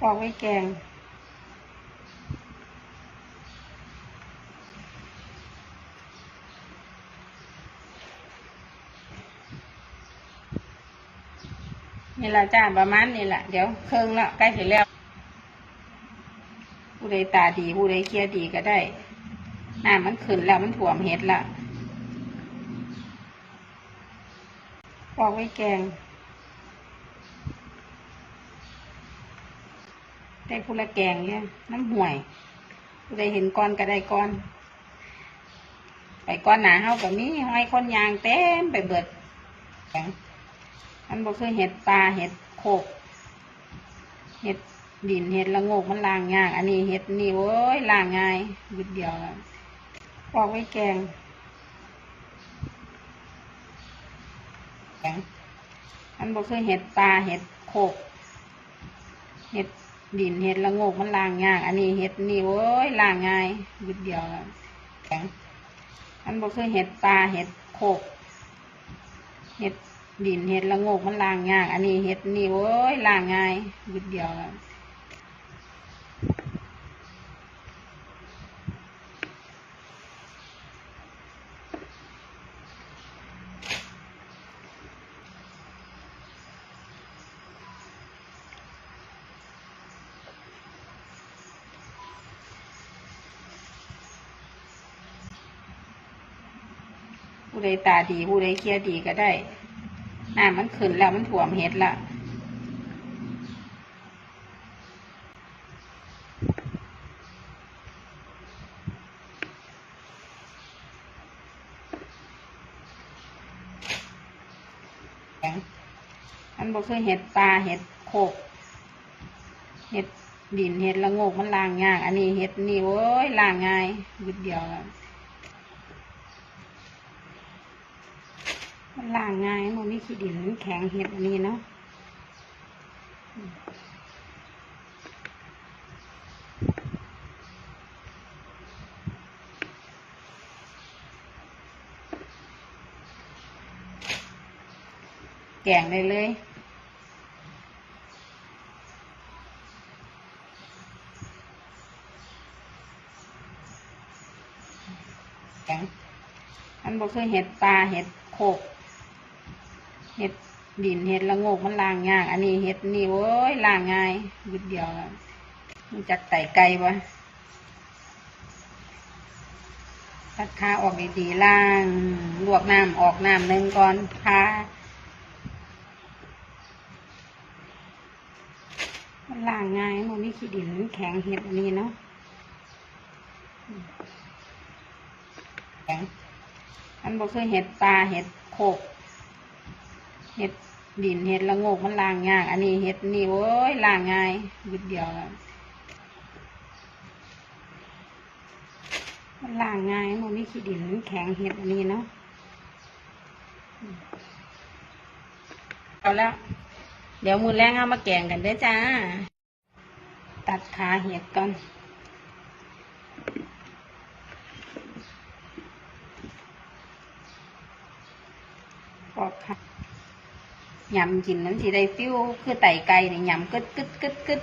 ปอกไว้แกง นี่ละจ้าประมาณนี่แหละเดี๋ยวเครื่องละใกล้เสร็จแล้ว ผู้ใดตาดี ผู้ใดเคียดีก็ได้น้ำมันขึ้นแล้วมันถ่วมเห็ดละปอกไว้แกง ได้ผู้ละแกงเนี่ยน้ำห่วยผู้เห็นก้อนก็ได้ก้อน ไปก้อนหนาเฮากับมีห้อยคนยางเต็มไปเบิดมันบ่คือเห็ดปลาเห็ดโคกเห็ดดินเห็ดละโงกมันลางยากอันนี้เห็ดนี่โว้ยล้างง่ายวิดเดียวปอกไว้แกงแข็งมันบ่คือเห็ดปลาเห็ดโคกเห็ด ดินเห็ดละโงกมันล้างยากอันนี้เห็ดนี่โว้ยล้างง่ายบิดเดียวแล้วแข็งอันบอกคือเห็ดปลาเห็ดโคกเห็ดดินเห็ดละโงกมันล้างยากอันนี้เห็ดนี่โว้ยล้างง่ายบิดเดียวแล้ว ผู้ใดตาดีผู้ใดเคียดีก็ได้น้ำมันขึ้นแล้วมันถ่วมเห็ดละแข็งมันบ่คือเห็ดปลาเห็ดโคกเห็ดดินเห็ดละโงกมันล้างยาก อันนี้เห็ดนี่โว้ยล้างง่ายวิดเดียวแล้ว มันล้างง่ายมันไม่ขี้ดินแข็งเห็ดอันนี้เนาะแกงได้เลยแข็งมันบ่คือเห็ดปลาเห็ดโคก เห็ดดินเห็ดละโงกมันล้างยาก อันนี้เห็ดนี่โว้ยล้างง่ายวิดเดียวมันจักไต่ไก่ปะพัดขาออกดีๆล่าง ลวกน้ำออกน้ำหนึ่งก่อนพาล้างง่ายมันไม่ขี้ดินแข็งเห็ดอันนี้เนาะแข็งมันบ่คือเห็ดปลาเห็ดโคก เห็ดดินเห็ดละโงกมันล้างยาก อันนี้เห็ดนี่โว้ยล้างง่ายวิดเดียวแล้วมันล้างง่ายมันไม่ขี้ดินมันแข็งเห็ดอันนี้เนาะเอาแล้ว เดี๋ยวมือแรงเอามาแกงกันเด้อจ้า ตัดขาเห็ดก่อนปอกค่ะ ยำกินนั้นสิได้ฟิวคือไต่ไก่เนี่ยยำกึดกึดกึดกึด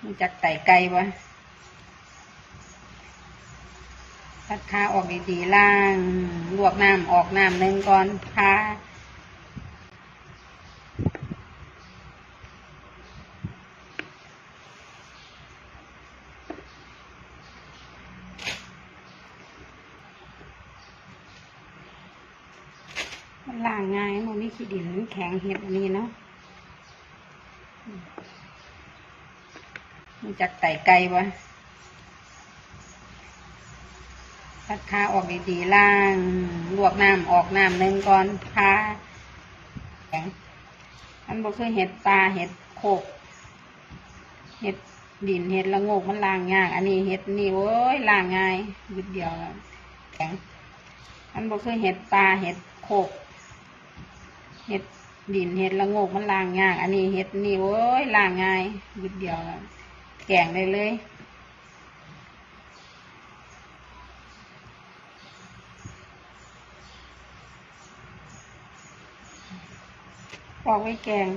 มันจักไต่ไก่วะพัดขาออกดีๆล่าง ลวกน้ำออกน้ำหนึ่งก่อนพามันล้างง่ายมันไม่ขี้ดินมันแข็งเห็ดอันนี้เนาะอืม รู้จักไต่ไก่ปะพัดขาออกดีๆล่าง ลวกน้ำออกน้ำหนึ่งก่อนพาแข็งมันบ่คือเห็ดปลาเห็ดโคก เห็ดดินเห็ดละงกมันล้างยาก อันนี้เห็ดนี่โว้ยล้างง่ายวิดเดียวแล้วแข็งมันบ่คือเห็ดปลาเห็ดโคก เห็ดดินเห็ดละงกมันล้างยาก อันนี้เห็ดนี่โว้ยล้างง่ายวิดเดียวแล้ว แกงได้เลย ปอกไว้แกง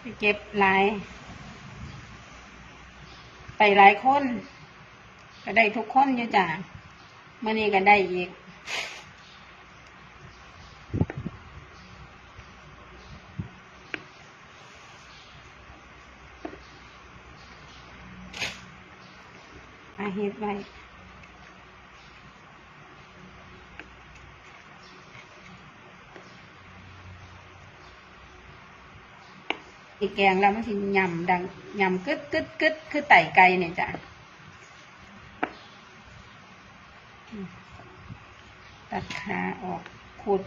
ไปเก็บหลาย ไปหลายคน ก็ได้ทุกคนอยู่จ้ะมื่อนี้ก็ได้อีก เฮ็ดไว้อีกแกงแล้วมันสิยำดังยำกึดกึดกึดคือไต่ไก่เนี่ยจ้ะตัดขาออกขูด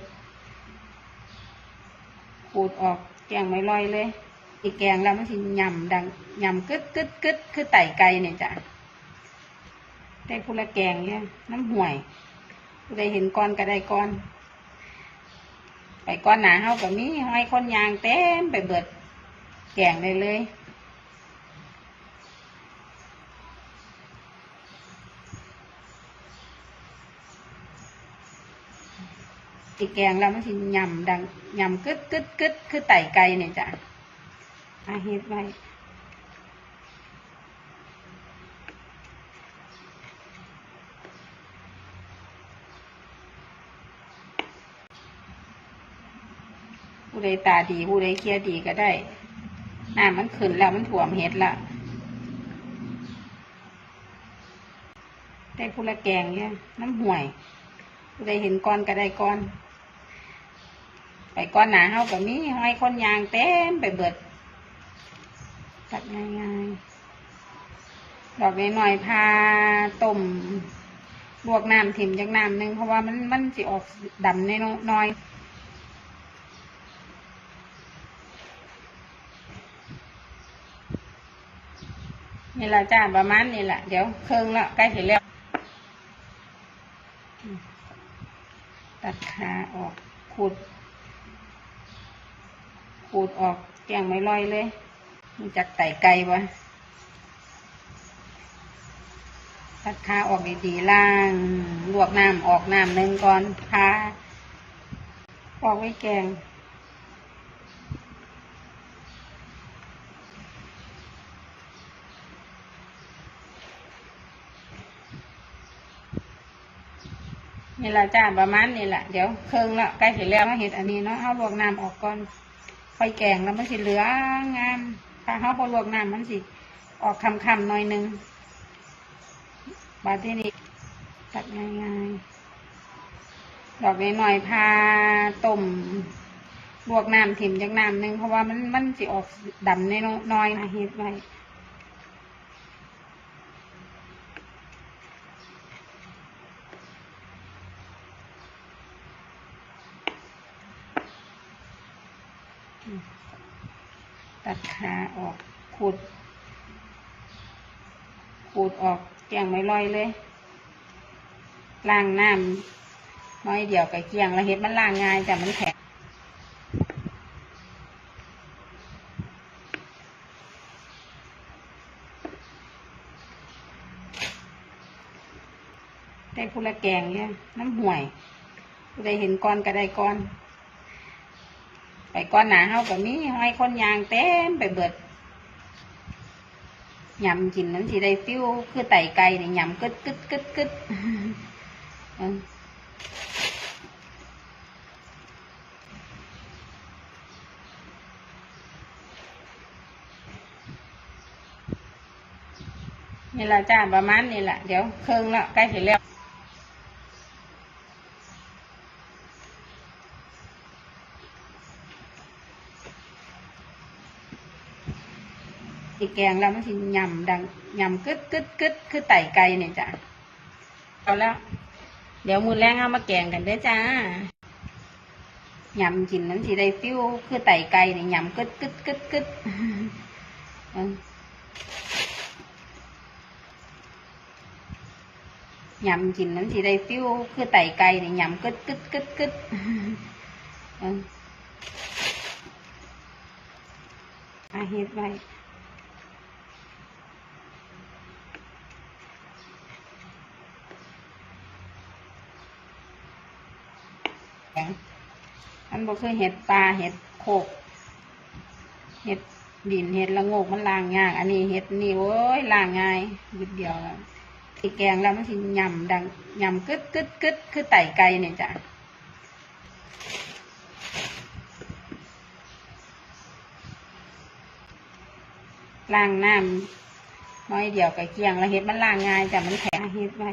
ขูดออกแกงไม่ลอยเลย อีกแกงแล้วมันสิยำดังยำกึดกึดกึดคือไต่ไก่เนี่ยจ้ะ ได้พูละแกงเนี่ยน้ำห่วยผู้ใดเห็นก้อนก็ได้ก้อน ไปก้อนหนาเฮากับมีห้อยคนยางเต็มไปเบิดแกงได้เลยอีกแกงแล้วมันสิยำดังยำกึดกึดกึดคือไต่ไก่เนี่ยจ้ะอาเฮ็ดไว้ ใดตาดีผู้ใดเคลียดีก็ได้น้ำมันขึ้นแล้วมันถ่วมเห็ดละได้ผู้ละแกงเนี่ยน้ำห่วยผู้ใดเห็นก้อนก็ได้ก้อน ไปก้อนหนาเฮากับมีห้อยคนยางเต็มไปเบิดตัดง่ายๆดอกน้อยๆพาต้มลวกน้ำถิ่มจากน้ำหนึ่งเพราะว่ามันมันสิออกดำน้อยๆ นี่ละจ้าประมาณนี่แหละเดี๋ยวเครื่องละใกล้เสร็จแล้ว ตัดขาออกขูดขูดออกแกงไม่ลอยเลยมันจากไต่ไก่วะตัดขาออกดีๆล่าง ลวกน้ำออกน้ำหนึ่งก่อนพาออกไว้แกง นี่แหละจ้าประมาณนี่แหละเดี๋ยวเครื่องละใกล้เสร็จแล้วมาเห็ดอันนี้เนาะเอาลวกน้ำออกก่อนไฟแกงแล้วมันสิเหลืองงามถ้าเขาพอลวกน้ำมันสิออกคำคำๆหน่อยหนึงบาที่นี้ตัดง่ายๆดอกน้อยๆพาต้มลวกน้ำถิ่มจากน้ำหนึงเพราะว่ามันมันสิออกดำน้อยๆนะเฮ็ดไว้ ตัดขาออกขูดขูดออกแกงไม่ลอยเลยล้างน้ำน้อยเดียวกับเกียงแล้วเห็ดมันล้างง่ายแต่มันแข็งได้ผู้ละแกงเนี่ยน้ำห่วยผู้เห็นก้อนก็ได้ก้อน ไปก้อนหนาเฮากับมีห้อยคนยางเต็มไปเบิดยำกินนั้นสิได้ฟิวคือไต่ไก่เนี่ยยำกึดกึดกึดกึดเออนี่ละจ้าประมาณนี่แหละเดี๋ยวเครื่องละใกล้เสร็จแล้ว อีกแกงแล้วมันสิยำดังยำกึดกึดกึดคือไต่ไก่เนี่ยจ้ะเอาแล้ว เดี๋ยวมือแรงเอามาแกงกันด้จ้ายำกินนั้นสิได้ฟิวคือไต่ไก่เนี่ยยำกึดกึดกึดกึดยำกินนั้นสิได้ฟิวคือไต่ไก่เนี่ยยำกึดกึดกึดกึดอออาเฮ็ดไว้ ข็งมันบ่คือเห็ดปลาเห็ดโคก เห็ดดินเห็ดละโงกมันล้างยาก อันนี้เห็ดนี่โอ้ยล้างง่ายวิดเดียวแล้วอีแกงแล้วมันสิยำดังยำกึดกึดกึดคือไต่ไก่เนี่ยจ้ะล้างน้ำน้อยเดียวกับเกียงแล้วเห็ดมันล้างง่ายจ้ะมันแข็งเห็ดไว้